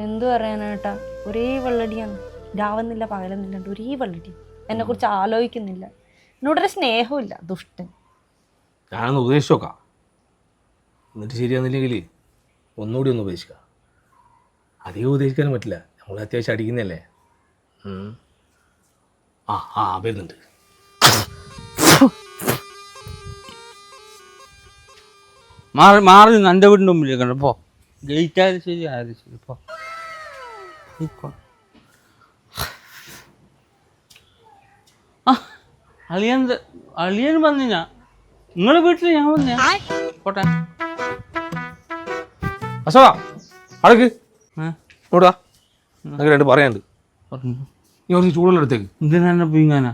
എന്തു പറയാനാട്ടാ ഒരേ വെള്ളടിയാണ്. രാവുന്നില്ല പകലുന്നില്ല ഒരേ വെള്ളടി. എന്നെ കുറിച്ച് ആലോചിക്കുന്നില്ല. എന്നോടൊരു സ്നേഹമില്ല ദുഷ്ടൻ. ഞാനൊന്ന് ഉപദേശിച്ച് നോക്കാം. എന്നിട്ട് ശരിയാകുന്നില്ലെങ്കിൽ ഒന്നുകൂടി ഒന്ന് ഉപദേശിക്കാം. അധികം ഉപദേശിക്കാനും പറ്റില്ല. നമ്മൾ അത്യാവശ്യം അടിക്കുന്നല്ലേ ആ ആ വരുന്നുണ്ട്. മാറി മാറി നിന്ന് എന്റെ വീടിന്റെ കണ്ടോ പോ. ഗേറ്റ് ആയാലും ശരി ആയാലും ശരി പോ. ആ അളിയൻ അളിയൻ വന്നിനാ നിങ്ങളെ വീട്ടിൽ ഞാൻ വന്ന പോട്ടെ. അശോക അടക്ക്? ഇങ്ങോട്ടാ അങ്ങനെ രണ്ട് പറയാനുണ്ട്. നീ കുറച്ച് ചൂടുള്ള അടുത്തേക്ക്. എന്തിനാ പിങ്ങാനാ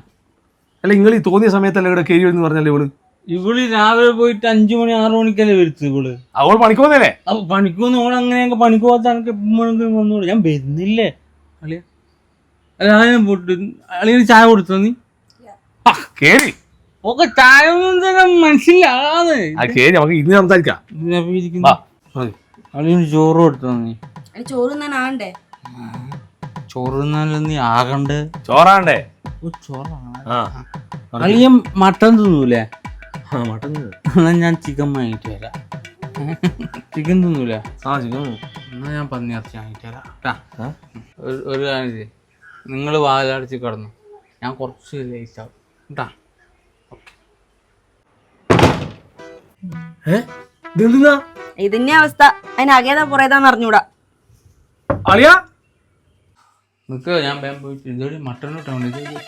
അല്ല നിങ്ങൾ ഈ തോന്നിയ സമയത്തല്ല ഇവിടെ കയറി എന്ന് പറഞ്ഞല്ലേ ഇവൾ? ഇവൾ രാവിലെ പോയിട്ട് അഞ്ചു മണി ആറു മണിക്കല്ലേ വരുത്തു ഇവൾ. അവൾ പണിക്ക് വന്നല്ലേ അപ്പൊ പണിക്ക് പോകുന്ന ഓൾ അങ്ങനെയൊക്കെ പണിക്ക് പോകാത്ത വന്നോളൂ. ഞാൻ വരുന്നില്ലേ? അളിയ അല്ല ഞാൻ പോട്ട് അളിയന് ചായ കൊടുത്തോ നീ? കേറി. ഒക്കെ ചായ ഒന്നും തന്നെ മനസ്സിലാകാതെ. ആ കേറി നമുക്ക് ഇന്ന് സംസാരിക്കാം. അളിയന് ചോറ് കൊടുത്തോ നീ? ചോറ് ആണ്ടേ ചോറ് നീ ആകണ്ടേ? ചോറാണ്ടേ ഓ, ചോറാണ്. അളിയൻ മട്ടൻ തിന്നൂലേ? ആ മട്ടൻ എന്നാ ഞാൻ ചിക്കൻ വാങ്ങിട്ട് വരാം. ചിക്കൻ തിന്നൂല? ആ ചിക്കൻ എന്നാ ഞാൻ പന്നിയിറച്ചി വാങ്ങിട്ട് വരാം. ട്ടാ. ഒരു ഒരു കാര്യം ചെയ്യും. നിങ്ങൾ വാലടിച്ച് കിടന്നു. ഞാൻ കുറച്ച് ലേറ്റ് ആവും. കേട്ടാ ഇതിന്റെ അവസ്ഥ. അതിനകേതാ പുറേതാന്ന് അറിഞ്ഞൂടാ. അളിയാ? നിൽക്കുക ഞാൻ പോയിട്ട് ഇതോടെ മട്ടൺ ഇട്ടാ മതി ഇത്